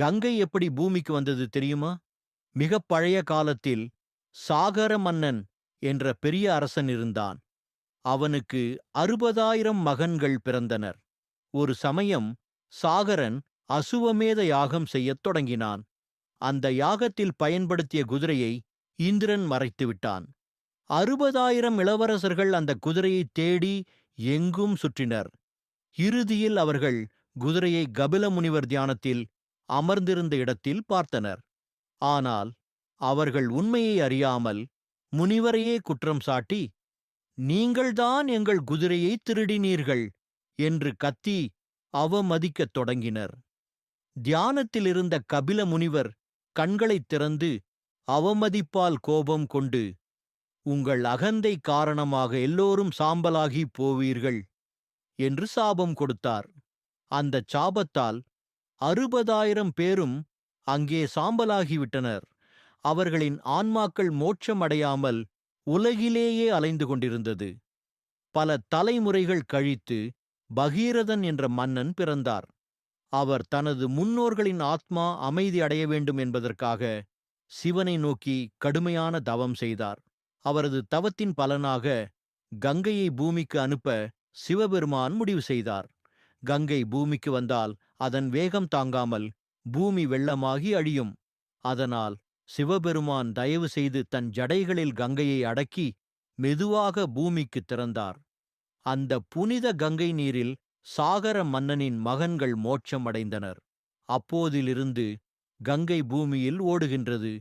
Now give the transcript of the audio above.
கங்கை எப்படி பூமிக்கு வந்தது தெரியுமா? மிகப் பழைய காலத்தில் சாகர மன்னன் என்ற பெரிய அரசன் இருந்தான். அவனுக்கு அறுபதாயிரம் மகன்கள் பிறந்தனர். ஒரு சமயம் சாகரன் அசுவமேத யாகம் செய்யத் தொடங்கினான். அந்த யாகத்தில் பயன்படுத்திய குதிரையை இந்திரன் மறைத்துவிட்டான் அறுபதாயிரம் இளவரசர்கள் அந்த குதிரையை தேடி எங்கும் சுற்றினர். இறுதியில் அவர்கள் குதிரையை கபில முனிவர் தியானத்தில் அமர்ந்திருந்த இடத்தில் பார்த்தனர். ஆனால் அவர்கள் உண்மையை அறியாமல் முனிவரையே குற்றம் சாட்டி நீங்கள்தான் எங்கள் குதிரையை திருடினீர்கள் என்று கத்தி அவமதிக்கத் தொடங்கினர். தியானத்திலிருந்த கபில முனிவர் கண்களைத் திறந்து அவமதிப்பால் கோபம் கொண்டு உங்கள் அகந்தை காரணமாக எல்லோரும் சாம்பலாகி போவீர்கள் என்று சாபம் கொடுத்தார். அந்தச் சாபத்தால் அறுபதாயிரம் பேரும் அங்கே சாம்பலாகிவிட்டனர். அவர்களின் ஆன்மாக்கள் மோட்சம் அடையாமல் உலகிலேயே அலைந்து கொண்டிருந்தது. பல தலைமுறைகள் கழித்து பகீரதன் என்ற மன்னன் பிறந்தார். அவர் தனது முன்னோர்களின் ஆத்மா அமைதி அடைய வேண்டும் என்பதற்காக சிவனை நோக்கி கடுமையான தவம் செய்தார். அவரது தவத்தின் பலனாக கங்கையை பூமிக்கு அனுப்ப சிவபெருமான் முடிவு செய்தார். கங்கை பூமிக்கு வந்தால் அதன் வேகம் தாங்காமல் பூமி வெள்ளமாகி அழியும். அதனால் சிவபெருமான் தயவு செய்து தன் ஜடைகளில் கங்கையை அடக்கி மெதுவாக பூமிக்கு திறந்தார். அந்த புனித கங்கை நீரில் சாகர மன்னனின் மகன்கள் மோட்சம் அடைந்தனர். அப்போதிலிருந்து கங்கை பூமியில் ஓடுகின்றது.